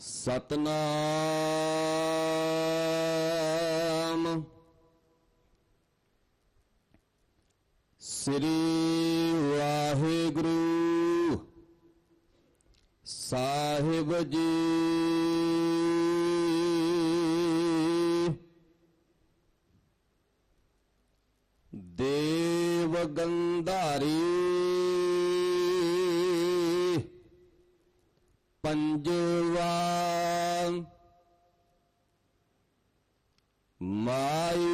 ਸਤਨਾਮ। ਸ੍ਰੀ ਵਾਹਿਗੁਰੂ ਸਾਹਿਬ ਜੀ। ਦੇਵ ਗੰਧਾਰੀ ਪੰਜਵਾ ਮਾਈ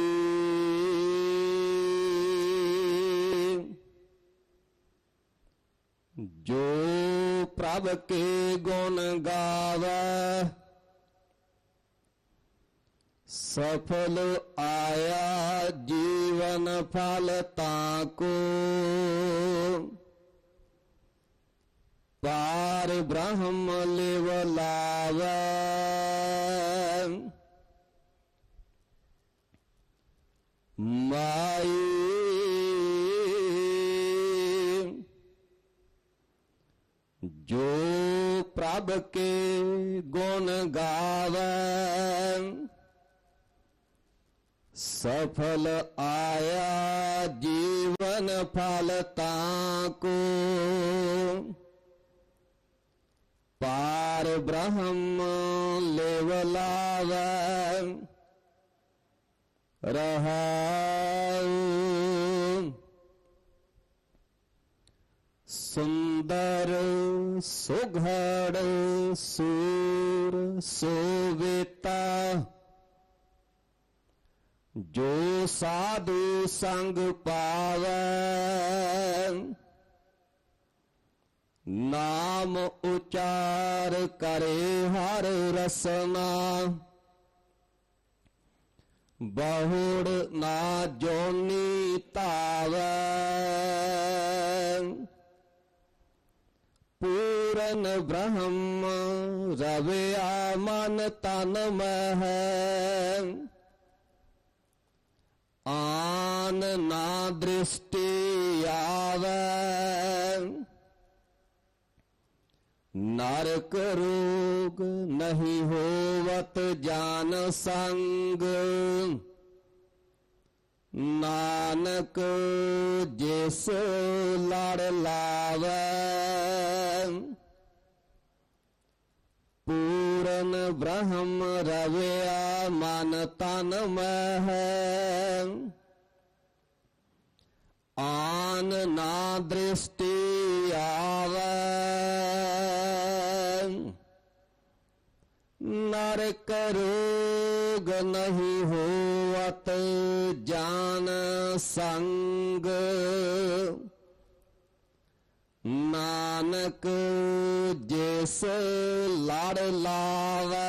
ਜੋ ਪ੍ਰਭ ਕੇ ਗੁਣ ਗਾਵੇ ਸਫਲ ਆਇਆ ਜੀਵਨ ਫਲ ਤਾਕੋ ਪਾਰ ਬ੍ਰਹਮ ਲਿਵ ਲਾਵੇ ਮਾਈ ਜੋ ਪ੍ਰਭ ਕੇ ਗੁਣ ਗਾਵੇ ਸਫਲ ਆਇਆ ਜੀਵਨ ਫਲ ਤਾਕੋ ਪਾਰ ਬ੍ਰਹਮ ਲਿਵ ਲਾਵੇ ਰਹਾਉ ਸੁੰਦਰ ਸੁਘੜ ਸੂਰ ਸੋਵੇਤਾ ਜੋ ਸਾਧੂ ਸੰਗ ਪਾਵੈ ਨਾਮ ਉਚਾਰ ਕਰੇ ਹਰ ਰਸਨਾ। ਬਹੁੜ ਨਾ ਜੋਨੀ ਧਾਵੈ। ਪੂਰਨ ਬ੍ਰਹਮ ਰਵਿਆ ਮਨ ਤਨ ਮਹਿ। ਆਨ ਨਾ ਦ੍ਰਿਸ਼ਟੀ ਆਵੈ। ਨਰਕ ਰੋਗ ਨਹੀਂ ਹੋਵਤ ਜਾਨ ਸੰਗ। ਨਾਨਕ ਜਿਸ ਲੜ ਲਾਵੈ, ਪੂਰਨ ਬ੍ਰਹਮ ਰਵਿਆ ਮਨ ਤਨ ਮਹਿ। ਆਨ ਨਾ ਦ੍ਰਿਸ਼ਟੀ ਨਰਕ ਰੋਗ ਨਹੀਂ ਹੋਵਤ ਜਾਨ ਸੰਗ। ਨਾਨਕ ਜਿਸ ਲੜ ਲਾਵੇ,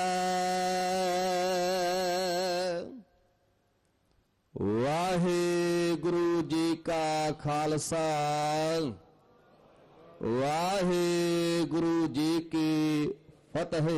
ਵਾਹਿਗੁਰੂ ਜੀ ਕਾ ਖਾਲਸਾ। ਵਾਹਿਗੁਰੂ ਜੀ ਕੀ ਫਤਿਹ।